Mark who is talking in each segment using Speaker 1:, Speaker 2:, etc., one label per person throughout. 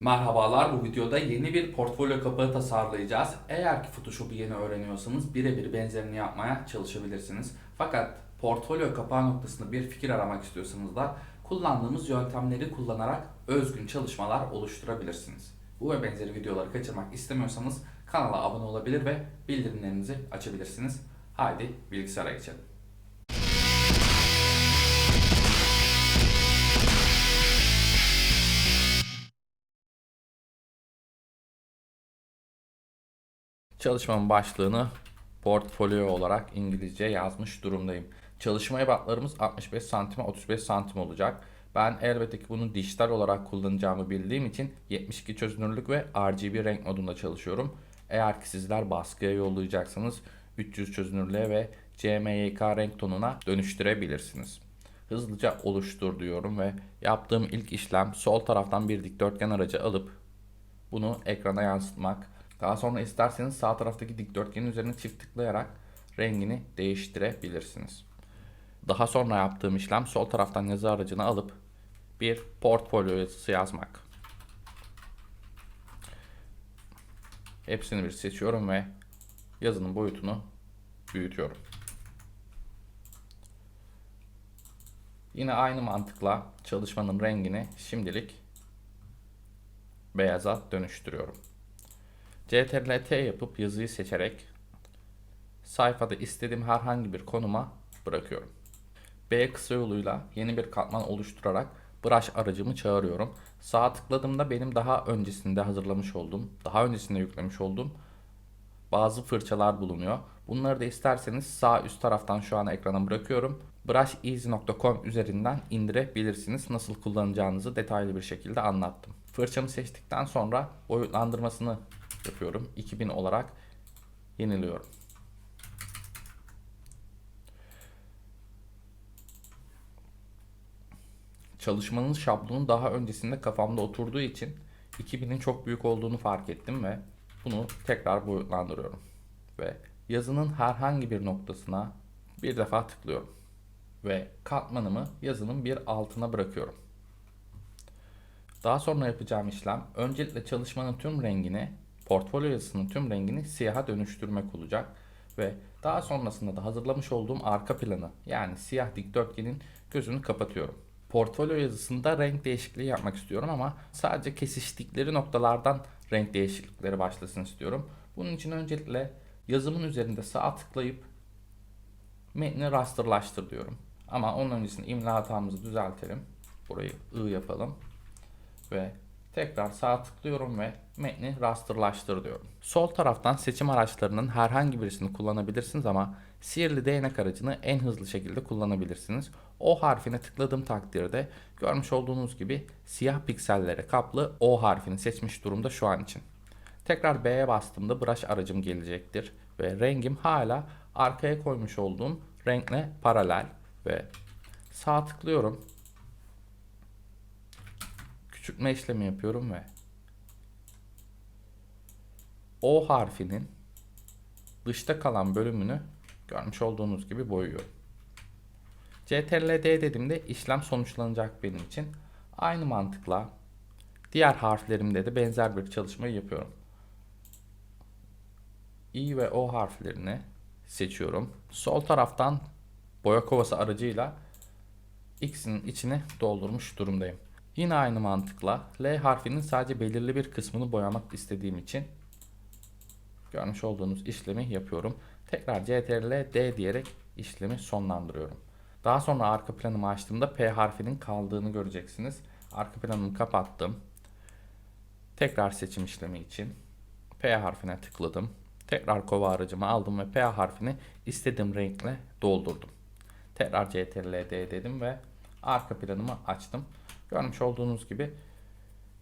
Speaker 1: Merhabalar, bu videoda yeni bir portfolyo kapağı tasarlayacağız. Eğer ki Photoshop'u yeni öğreniyorsanız birebir benzerini yapmaya çalışabilirsiniz. Fakat portfolyo kapağı noktasında bir fikir aramak istiyorsanız da kullandığımız yöntemleri kullanarak özgün çalışmalar oluşturabilirsiniz. Bu ve benzeri videoları kaçırmak istemiyorsanız kanala abone olabilir ve bildirimlerinizi açabilirsiniz. Haydi bilgisayara geçelim. Çalışmamın başlığını portfolyo olarak İngilizce yazmış durumdayım. Çalışma ebatlarımız 65 santime 35 santim olacak. Ben elbette ki bunu dijital olarak kullanacağımı bildiğim için 72 çözünürlük ve RGB renk modunda çalışıyorum. Eğer ki sizler baskıya yollayacaksanız 300 çözünürlüğe ve CMYK renk tonuna dönüştürebilirsiniz. Hızlıca oluştur diyorum ve yaptığım ilk işlem sol taraftan bir dikdörtgen aracı alıp bunu ekrana yansıtmak. Daha sonra isterseniz sağ taraftaki dikdörtgenin üzerine çift tıklayarak rengini değiştirebilirsiniz. Daha sonra yaptığım işlem sol taraftan yazı aracını alıp bir portfolyo yazısı yazmak. Hepsini bir seçiyorum ve yazının boyutunu büyütüyorum. Yine aynı mantıkla çalışmanın rengini şimdilik beyaza dönüştürüyorum. CTRL-T yapıp yazıyı seçerek sayfada istediğim herhangi bir konuma bırakıyorum. B kısa yoluyla yeni bir katman oluşturarak brush aracımı çağırıyorum. Sağ tıkladığımda benim daha öncesinde hazırlamış olduğum, daha öncesinde yüklemiş olduğum bazı fırçalar bulunuyor. Bunları da isterseniz sağ üst taraftan şu an ekrana bırakıyorum. brusheasy.com üzerinden indirebilirsiniz. Nasıl kullanacağınızı detaylı bir şekilde anlattım. Fırçamı seçtikten sonra boyutlandırmasını yapıyorum. 2000 olarak yeniliyorum. Çalışmanın şablonu daha öncesinde kafamda oturduğu için 2000'in çok büyük olduğunu fark ettim ve bunu tekrar boyutlandırıyorum. Ve yazının herhangi bir noktasına bir defa tıklıyorum. Ve katmanımı yazının bir altına bırakıyorum. Daha sonra yapacağım işlem öncelikle çalışmanın tüm rengini, portfolyo yazısının tüm rengini siyaha dönüştürmek olacak. Ve daha sonrasında da hazırlamış olduğum arka planı yani siyah dikdörtgenin gözünü kapatıyorum. Portfolyo yazısında renk değişikliği yapmak istiyorum ama sadece kesiştikleri noktalardan renk değişiklikleri başlasın istiyorum. Bunun için öncelikle yazımın üzerinde sağ tıklayıp metni rasterlaştır diyorum. Ama onun öncesinde imla hatamızı düzeltelim. Burayı I yapalım. Ve tekrar sağ tıklıyorum ve metni rasterlaştır diyorum. Sol taraftan seçim araçlarının herhangi birisini kullanabilirsiniz ama sihirli değnek aracını en hızlı şekilde kullanabilirsiniz. O harfine tıkladığım takdirde görmüş olduğunuz gibi siyah piksellere kaplı O harfini seçmiş durumda şu an için. Tekrar B'ye bastığımda brush aracım gelecektir ve rengim hala arkaya koymuş olduğum renkle paralel ve sağ tıklıyorum. Küçültme işlemi yapıyorum ve O harfinin dışta kalan bölümünü görmüş olduğunuz gibi boyuyorum. CTRL D dediğimde işlem sonuçlanacak benim için. Aynı mantıkla diğer harflerimde de benzer bir çalışmayı yapıyorum. I ve O harflerini seçiyorum. Sol taraftan boya kovası aracıyla X'in içine doldurmuş durumdayım. Yine aynı mantıkla L harfinin sadece belirli bir kısmını boyamak istediğim için görmüş olduğunuz işlemi yapıyorum. Tekrar CTRL D diyerek işlemi sonlandırıyorum. Daha sonra arka planımı açtığımda P harfinin kaldığını göreceksiniz. Arka planımı kapattım. Tekrar seçim işlemi için P harfine tıkladım. Tekrar kova aracımı aldım ve P harfini istediğim renkle doldurdum. Tekrar CTRL D dedim ve arka planımı açtım. Görmüş olduğunuz gibi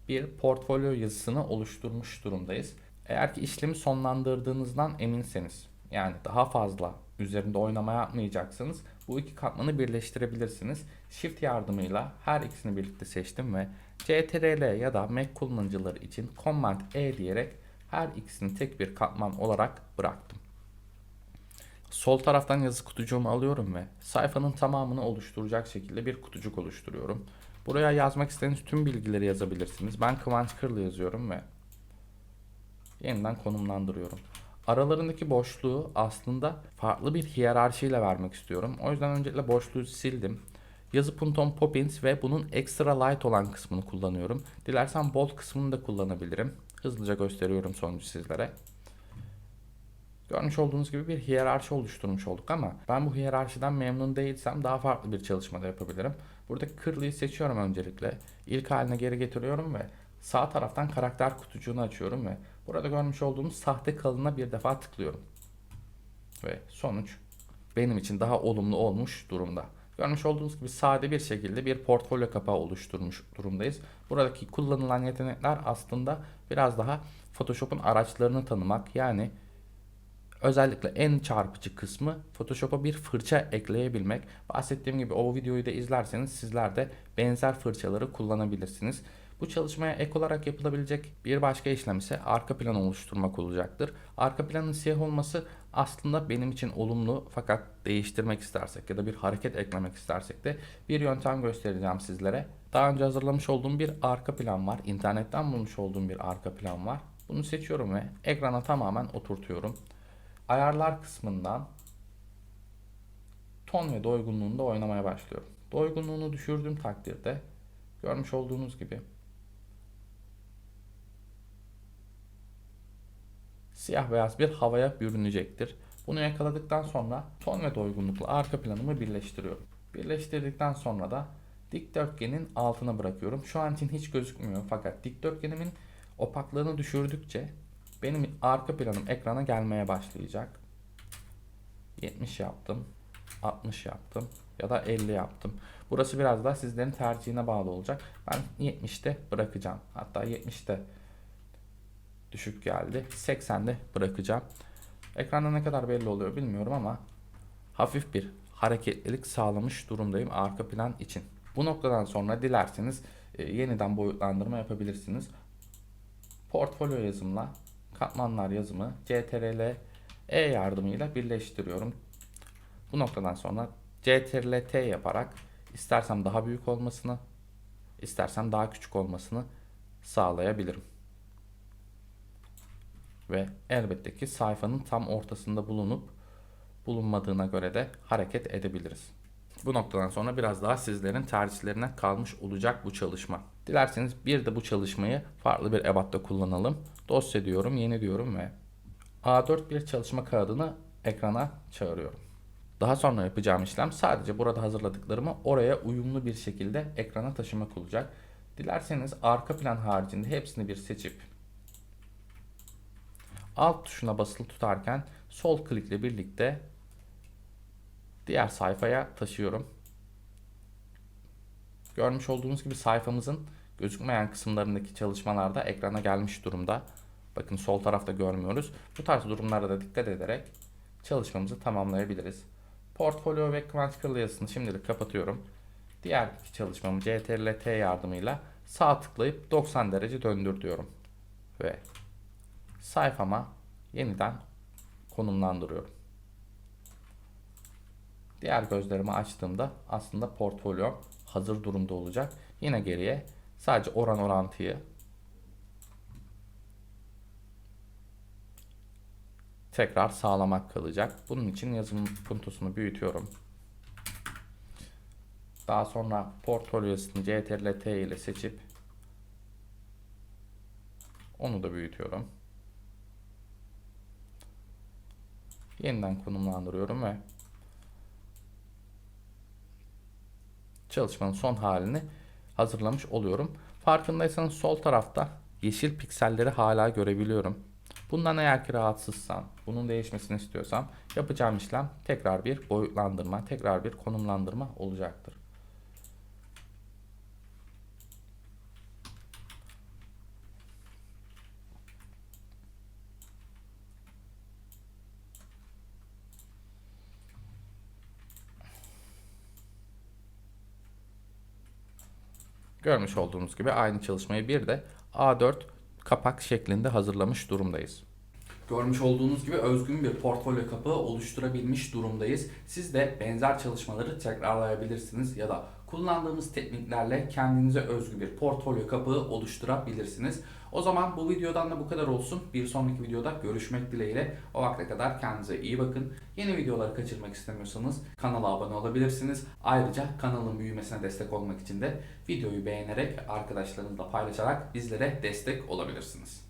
Speaker 1: bir portfolyo yazısını oluşturmuş durumdayız. Eğer ki işlemi sonlandırdığınızdan eminseniz yani daha fazla üzerinde oynama yapmayacaksanız bu iki katmanı birleştirebilirsiniz. Shift yardımıyla her ikisini birlikte seçtim ve CTRL ya da Mac kullanıcıları için Command E diyerek her ikisini tek bir katman olarak bıraktım. Sol taraftan yazı kutucuğumu alıyorum ve sayfanın tamamını oluşturacak şekilde bir kutucuk oluşturuyorum. Buraya yazmak istediğiniz tüm bilgileri yazabilirsiniz. Ben Kıvanç Kırlı yazıyorum ve yeniden konumlandırıyorum. Aralarındaki boşluğu aslında farklı bir hiyerarşiyle vermek istiyorum. O yüzden öncelikle boşluğu sildim. Yazı Punton Poppins ve bunun extra light olan kısmını kullanıyorum. Dilersen bold kısmını da kullanabilirim. Hızlıca gösteriyorum sonucu sizlere. Görmüş olduğunuz gibi bir hiyerarşi oluşturmuş olduk ama ben bu hiyerarşiden memnun değilsem daha farklı bir çalışmada yapabilirim. Burada kırlıyı seçiyorum öncelikle. İlk haline geri getiriyorum ve sağ taraftan karakter kutucuğunu açıyorum ve burada görmüş olduğumuz sahte kalına bir defa tıklıyorum. Ve sonuç benim için daha olumlu olmuş durumda. Görmüş olduğunuz gibi sade bir şekilde bir portfolyo kapağı oluşturmuş durumdayız. Buradaki kullanılan yetenekler aslında biraz daha Photoshop'un araçlarını tanımak yani Özellikle en çarpıcı kısmı Photoshop'a bir fırça ekleyebilmek. Bahsettiğim gibi o videoyu da izlerseniz sizler de benzer fırçaları kullanabilirsiniz. Bu çalışmaya ek olarak yapılabilecek bir başka işlem ise arka plan oluşturmak olacaktır. Arka planın siyah olması aslında benim için olumlu fakat değiştirmek istersek ya da bir hareket eklemek istersek de bir yöntem göstereceğim sizlere. Daha önce hazırlamış olduğum bir arka plan var. İnternetten bulmuş olduğum bir arka plan var. Bunu seçiyorum ve ekrana tamamen oturtuyorum ayarlar kısmından ton ve doygunluğunda oynamaya başlıyorum. Doygunluğunu düşürdüğüm takdirde görmüş olduğunuz gibi siyah beyaz bir havaya bürünecektir. Bunu yakaladıktan sonra ton ve doygunlukla arka planımı birleştiriyorum. Birleştirdikten sonra da dikdörtgenin altına bırakıyorum. Şu an için hiç gözükmüyor fakat dikdörtgenimin opaklığını düşürdükçe benim arka planım ekrana gelmeye başlayacak. 70 yaptım. 60 yaptım. Ya da 50 yaptım. Burası biraz daha sizlerin tercihine bağlı olacak. Ben 70'te bırakacağım. Hatta 70'te düşük geldi. 80'de bırakacağım. Ekranda ne kadar belli oluyor bilmiyorum ama hafif bir hareketlilik sağlamış durumdayım arka plan için. Bu noktadan sonra dilerseniz e, yeniden boyutlandırma yapabilirsiniz. Portfolyo yazımla katmanlar yazımı CTRL E yardımıyla birleştiriyorum. Bu noktadan sonra CTRL T yaparak istersem daha büyük olmasını, istersem daha küçük olmasını sağlayabilirim. Ve elbette ki sayfanın tam ortasında bulunup bulunmadığına göre de hareket edebiliriz. Bu noktadan sonra biraz daha sizlerin tercihlerine kalmış olacak bu çalışma. Dilerseniz bir de bu çalışmayı farklı bir ebatta kullanalım. Dosya diyorum, yeni diyorum ve A4 bir çalışma kağıdını ekrana çağırıyorum. Daha sonra yapacağım işlem sadece burada hazırladıklarımı oraya uyumlu bir şekilde ekrana taşımak olacak. Dilerseniz arka plan haricinde hepsini bir seçip alt tuşuna basılı tutarken sol klikle birlikte diğer sayfaya taşıyorum. Görmüş olduğunuz gibi sayfamızın gözükmeyen kısımlarındaki çalışmalarda ekrana gelmiş durumda. Bakın sol tarafta görmüyoruz. Bu tarz durumlara da dikkat ederek çalışmamızı tamamlayabiliriz. Portfolyo ve Kırlı yazısını şimdilik kapatıyorum. Diğer iki çalışmamı CTRL T yardımıyla sağ tıklayıp 90 derece döndür diyorum. Ve sayfama yeniden konumlandırıyorum. Diğer gözlerimi açtığımda aslında portfolyo hazır durumda olacak. Yine geriye sadece oran orantıyı tekrar sağlamak kalacak. Bunun için yazım puntosunu büyütüyorum. Daha sonra portfolyosunu CTRL T ile seçip onu da büyütüyorum. Yeniden konumlandırıyorum ve çalışmanın son halini hazırlamış oluyorum. Farkındaysanız sol tarafta yeşil pikselleri hala görebiliyorum. Bundan eğer ki rahatsızsam, bunun değişmesini istiyorsam yapacağım işlem tekrar bir boyutlandırma, tekrar bir konumlandırma olacaktır. Görmüş olduğunuz gibi aynı çalışmayı bir de A4 kapak şeklinde hazırlamış durumdayız. Görmüş olduğunuz gibi özgün bir portfolyo kapağı oluşturabilmiş durumdayız. Siz de benzer çalışmaları tekrarlayabilirsiniz ya da kullandığımız tekniklerle kendinize özgü bir portfolyo kapağı oluşturabilirsiniz. O zaman bu videodan da bu kadar olsun. Bir sonraki videoda görüşmek dileğiyle. O vakte kadar kendinize iyi bakın. Yeni videoları kaçırmak istemiyorsanız kanala abone olabilirsiniz. Ayrıca kanalın büyümesine destek olmak için de videoyu beğenerek arkadaşlarınızla paylaşarak bizlere destek olabilirsiniz.